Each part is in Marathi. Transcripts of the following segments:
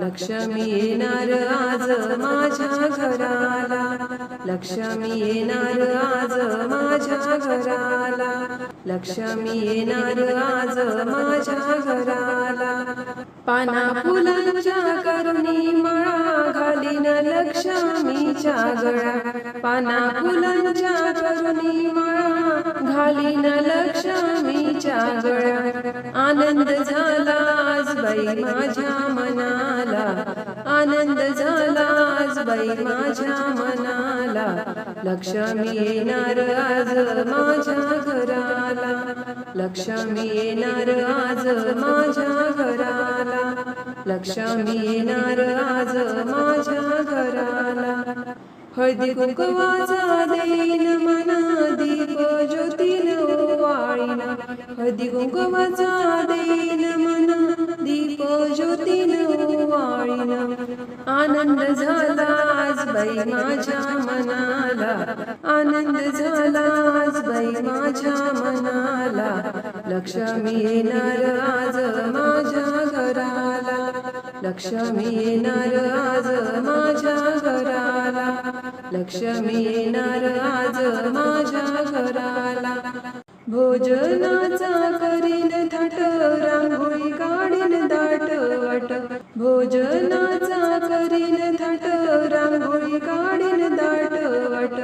लक्ष्मी येणार आज माझ्या घराला. लक्ष्मी येणार आज माझ्या घराला. लक्ष्मी येणार आज माझ्या घराला. पाना फुलांच्या करुणी मळा घालीन लक्ष्मीच्या गळा पाना फुलांच्या करुणी मळा घालीन लक्ष्मीच्या गळा आनंद झाला बाई माझ्या मनाला. आनंद झाला आज बाई माझ्या मनाला. लक्ष्मी येणार आज माझ्या घराला. लक्ष्मी येणार आज माझ्या घराला. लक्ष्मी येणार आज माझ्या घराला. हळदी कुंकवाचा देईन मना दीप ज्योतीन वाळीन. हळदी कुंकवाचा देईन ज्योतीन वाळीन आनंद झाला आज बाई माझ्या मनाला. आनंद झाला आज बाई माझ्या मनाला. लक्ष्मी येणार आज माझ्या घराला. लक्ष्मी येणार आज माझ्या घराला. लक्ष्मी येणार आज माझ्या घराला. भोजनाचा करीन थाट रांगोळी काढीन दाट भोजनाचा करीन थाट रांगोळी काढीन दाट वाट.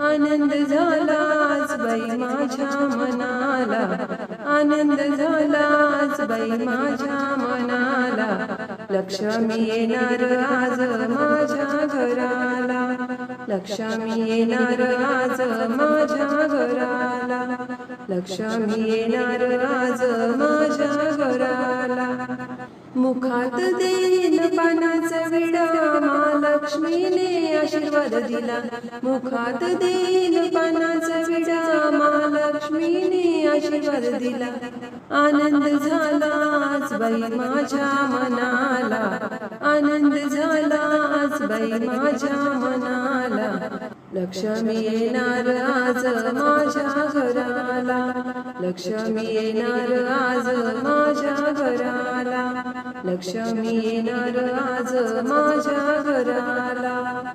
आनंद झाला आज बाई माझ्या मनाला. आनंद झाला आज बाई माझ्या मनाला. लक्ष्मी येणार आज माझ्या घराला. लक्ष्मी येणार आज माझ्या घराला. लक्ष्मी येणार आज माझ्या घराला. मुखात देईन पानाचा विडा महालक्ष्मीने आशीर्वाद दिला. मुखात देईन पानाचा विडा महालक्ष्मीने आशीर्वाद दिला. आनंद झाला आज बाई माझ्या मनाला. आनंद झाला आज बाई माझ्या मनाला. लक्ष्मी येणार आज माझ्या घराला. लक्ष्मी येणार आज माझ्या घराला. लक्ष्मी येणार आज माझ्या घराला.